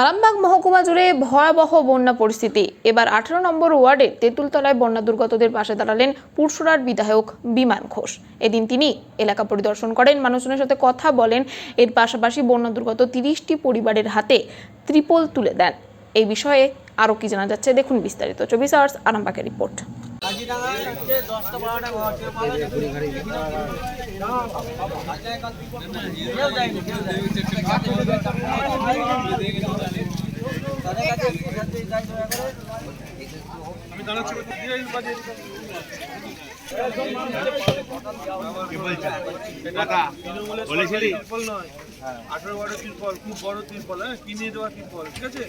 আরামবাগ মহকুমা জুড়ে ভয়াবহ বন্যা পরিস্থিতি। এবার আঠারো নম্বর ওয়ার্ডে তেঁতুলতলায় বন্যা দুর্গতদের পাশে দাঁড়ালেন পুরসুরার বিধায়ক বিমান ঘোষ। এদিন তিনি এলাকা পরিদর্শন করেন, মানুষজনের সাথে কথা বলেন, এর পাশাপাশি বন্যা দুর্গত তিরিশটি পরিবারের হাতে ত্রিপল তুলে দেন। এই বিষয়ে আরও কি জানা যাচ্ছে দেখুন বিস্তারিত। চব্বিশ আওয়ার্স আরামবাগের রিপোর্ট। দশটা আঠারো বড় তিরপল খুব বড় তিরপল হ্যাঁ কিনে দেওয়া তিরপল ঠিক আছে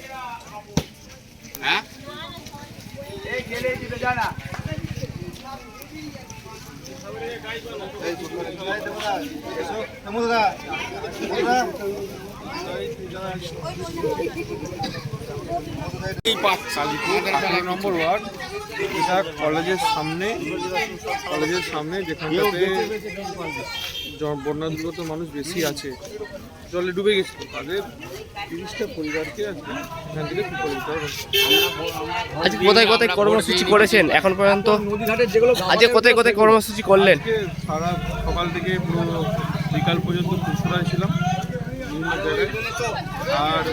কালীপুর আঠারো নম্বর ওয়ার্ড। এটা কলেজের সামনে কলেজের সামনে যেখানটাতে বন্যা দুর্গত মানুষ বেশি আছে। জলে ডুবে গেছিল। তাদের তিরিশটা পরিবারকে আজকে এখান থেকে দিতে হবে। আজকে কোথায় কোথায় কর্মসূচি করেছেন এখন পর্যন্ত? আজকে কোথায় কোথায় কর্মসূচি করলেন? সারা সকাল থেকে পুরো বিকাল পর্যন্ত পুরসুরায় ছিলাম। বিভিন্ন জায়গায়। আর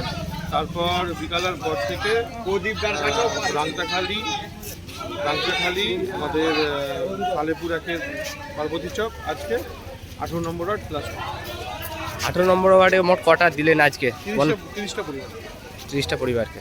তারপর বিকালের পর থেকে প্রদীপ রাংটাখালি রাংটাখালি আমাদের কালেপুর সালেপুর একের পার্বতী চক আজকে আঠেরো নম্বর ওয়ার্ড প্লাস আঠারো নম্বর ওয়ার্ডে মোট কটা দিলেন আজকে? তিরিশটা পরিবার। ত্রিশটা পরিবারকে।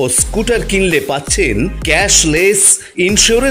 ও স্কুটার কিনলে পাচ্ছেন ক্যাশলেস ইন্স্যুরেন্স